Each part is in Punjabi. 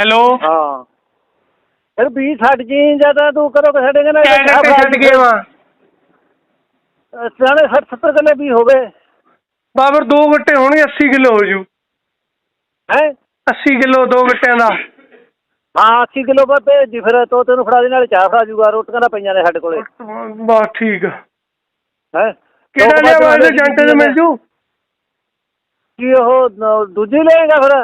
ਹੈਲੋ? ਹਾਂ। ਫਿਰ ਵੀ ਛੱਡ ਜੀ ਜਦੋਂ ਤੂੰ ਕਰੋ ਕਿ ਸਾਡੇ ਕਹਿੰਦਾ ਗੱਟੇ ਛੱਡ ਗਏ ਵਾ ਸਾਨੇ 60 70 ਕਿੱਲੇ ਵੀ ਹੋਵੇ ਬਾਬਰ ਦੋ ਗੱਟੇ ਹੋਣਗੇ 80 ਕਿਲੋ ਹੋ ਜੂ। ਹੈ? 80 ਕਿਲੋ ਦੋ ਗੱਟਿਆਂ ਦਾ। ਹਾਂ 80 ਕਿਲੋ ਪਰ ਭੇਜ ਦੀ ਫਿਰ ਤੋ ਤੈਨੂੰ ਫੜਾ ਦੇ ਨਾਲ ਚਾਹ ਫੜਾ ਜੂਗਾ ਰੋਟੀਆਂ ਤਾਂ ਪਈਆਂ ਨੇ ਸਾਡੇ ਕੋਲੇ। ਬਸ ਠੀਕ ਆ। ਹੈ? ਕਿਹੜਾ ਲਿਆਵਾ ਇਹਦੇ ਜੰਟੇ ਤੇ ਮਿਲ ਜੂ? ਕੀ ਉਹ ਦੂਜੀ ਲਏਗਾ ਫਿਰ?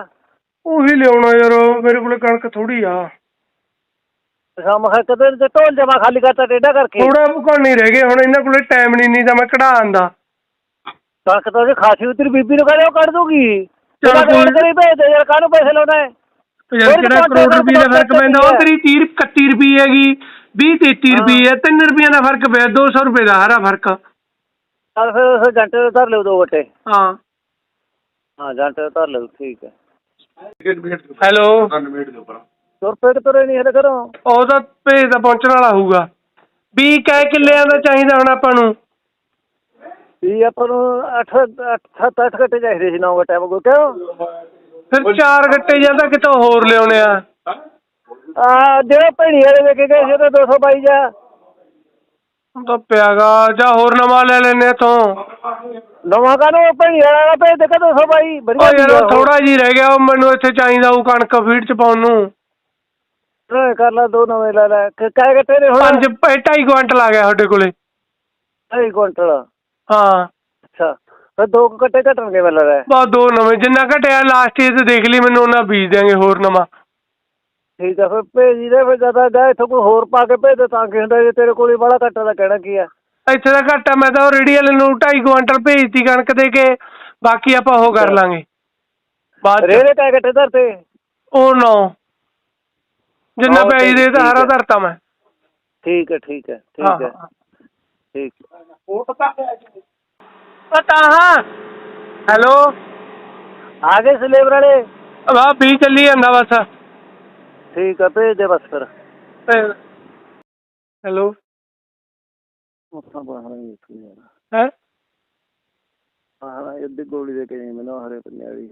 ਉਹੀ ਲਿਆਉਣਾ ਯਾਰ ਮੇਰੇ ਕੋਲ ਕਣਕ ਥੋੜੀ ਆ। ਸ਼ਾਮ ਖਾ ਕਦੇ ਤੇ ਢੋਲ ਜਮਾ ਖਾਲੀ ਕਰਤਾ ਟੇਡਾ ਕਰਕੇ। ਥੋੜਾ ਭੁਕਣ ਨਹੀਂ ਰਹਿ ਗਏ ਹੁਣ ਇਹਨਾਂ ਕੋਲੇ ਟਾਈਮ ਨਹੀਂ ਨਹੀਂ ਤਾਂ ਮੈਂ ਕਢਾ ਆਂਦਾ। ਕਣਕ ਤਾਂ ਜੇ ਖਾਸੀ ਉਤਰੀ ਬੀਬੀ ਨੂੰ ਕਹਿੰਦੇ ਉਹ ਕੱਢ ਦੂਗੀ। ਚੱਲ ਚੱਲ ਕੋਈ- ਕੋਈ ਕਰੀ ਭੇਜ ਦੇ ਯਾਰ ਕਾਹਨੂੰ ਪੈਸੇ ਲਾਉਣਾ ਹੈ? ਯਾਰ ਹੋਰ ਕਿਹੜਾ ਘੱਟ ਕਰੋੜ ਰੁਪਏ ਦਾ ਫ਼ਰਕ ਪੈਂਦਾ? ਉਹ ਤੇਰੀ 30 31 ਰੁਪਏ ਹੈਗੀ 20 33 ਰੁਪਏ ਹੈ 3 ਰੁਪਏ ਦਾ ਫ਼ਰਕ ਪਿਆ 200 ਰੁਪਏ ਦਾ ਹਰਾ ਫ਼ਰਕ। ਚੱਲ ਫਿਰ ਉਸ ਜੰਟੇ ਧਰ ਲਿਓ ਦੋ ਗੱਟੇ ਹਾਂ। ਹਾਂ ਜੰਟੇ ਧਰ ਲਿਓ ਠੀਕ ਹੈ। ਹੈਲੋ ਤੁਰ ਪੇਟ ਤੁਰੇ ਨਹੀਂ ਹਲੇ ਕਰੋ ਉਹਦਾ ਭੇਜ ਦਾ ਪਹੁੰਚਣ ਵਾਲਾ ਹੋਊਗਾ। ਵੀ ਕੈ ਕਿੱਲਿਆਂ ਦਾ ਚਾਹੀਦਾ ਹੁਣ ਆਪਾਂ ਨੂੰ। ਵੀ ਆਪਾਂ ਨੂੰ 8 8 7 ਘੰਟੇ ਚਾਹੀਦੇ ਸੀ 9 ਘੰਟੇ ਵਾਂਗੂ ਕਿਉਂ ਫਿਰ ਚਾਰ ਗੱਟੇ ਜਾਂਦਾ ਕਿਤੋਂ ਹੋਰ ਲਿਆਉਣੇ ਆ। ਆ ਜਿਹੜਾ ਭੈਣੀ ਵਾਲੇ ਵੇਖ ਕੇ ਗਏ ਸੀ ਉਹ ਤਾਂ 222 ਜਾ। ਤਾਂ ਪਿਆਗਾ ਜਾਂ ਹੋਰ ਨਵਾਂ ਲੈ ਲੈਨੇ ਇਥੋਂ। ਨਵਾਂ ਕਾਨੂੰ ਭੈਣੀ ਵਾਲਾ ਭੇਜ ਦੇ 222 ਓ ਵਧੀਆ ਯਾਰ ਥੋੜਾ ਜੀ ਰਹਿ ਗਿਆ ਉਹ ਮੈਨੂੰ ਇੱਥੇ ਚਾਹੀਦਾ ਉਹ ਕਣਕ ਫੀਡ ਚ ਪਾਉਣ ਨੂੰ। ਥੋੜਾ ਕਰ ਲੈ ਦੋ ਨਵੇਂ ਲੈ ਲੈ। ਕਿ ਕਾਹ ਘੰਟੇ ਨੇ ਹੁਣ ਪੰਜ ਪ- ਢਾਈ ਕੁਆਂਟਲ ਆ ਗਿਆ ਤੁਹਾਡੇ ਕੋਲੇ। 2 ਕੁਇੰਟਲ? ਹਾਂ। ਅੱਛਾ। ਫਿਰ ਦੋ ਕੁ ਘੰਟੇ ਘਟਣਗੇ ਮੈਨੂੰ ਲੱਗਦਾ। ਬਸ ਦੋ ਨਵੇਂ ਜਿੰਨਾ ਘਟਿਆ ਲਾਸਟ ਤੇ ਦੇਖ ਲਈ ਮੈਨੂੰ ਉਹਨਾਂ ਬੀਜ ਦਿਆਂਗੇ ਹੋਰ ਨਵਾਂ। ਠੀਕ ਆ ਫਿਰ ਭੇਜ ਦੇ ਫਿਰ ਜਦਾ ਜਾ ਇੱਥੋਂ ਕੋਈ ਹੋਰ ਪਾ ਕੇ ਭੇਜ ਦੇ ਤਾਂ ਕਿ ਹੁੰਦਾ ਜੇ ਤੇਰੇ ਕੋਲ ਹੀ ਬੜਾ ਘੱਟਾ ਦਾ ਕਹਿਣਾ ਕੀ ਆ? ਇੱਥੇ ਦਾ ਘਟਾ ਮੈਂ ਤਾਂ ਉਹ ਰੇੜੀ ਵਾਲੇ ਨੂੰ ਢਾਈ ਕੁਆਂਟਲ ਭੇਜਤੀ ਕਣਕ ਦੇ ਕੇ ਬਾਕੀ ਆਪਾਂ ਉਹ ਕਰ ਲਾਂਗੇ। ਬਾਅਦ ਚ। ਰੇਰੇ ਘੰਟੇ ਧਰਤੇ? ਉਹ ਨੌ। ਜਿੰਨਾ ਪੈਜ ਦੇ ਠੀਕ ਤਾਂ ਹਰਾ ਹੈ। ਧਰਤਾ ਮੈਂ। ਠੀਕ ਹੈ ਠੀਕ ਹੈ ਹਾਂ ਠੀਕ ਹੈ। ਠੀਕ। ਪਤਾ ਹਾਂ। ਹੈਲੋ। ਆ ਗਏ ਵਾਲੇ। ਵਾਹ ਵੀ ਚੱਲੀ ਜਾਂਦਾ ਬਸ। ਠੀਕ ਆ ਭੇਜ ਦੇ ਬਸ ਫਿਰ। ਹੈਲੋ। ਉੱਥਾਂ ਬਾਹਰ ਹੀ ਇੱਕ ਯਾਰ। ਹੈ? ਹਾਂ ਇਹਦੀ ਗੋਲੀ ਦੇ ਕੇ ਮੈਨੂੰ ਹਰੇ ਪੰਨੇ ਵਾਲੀ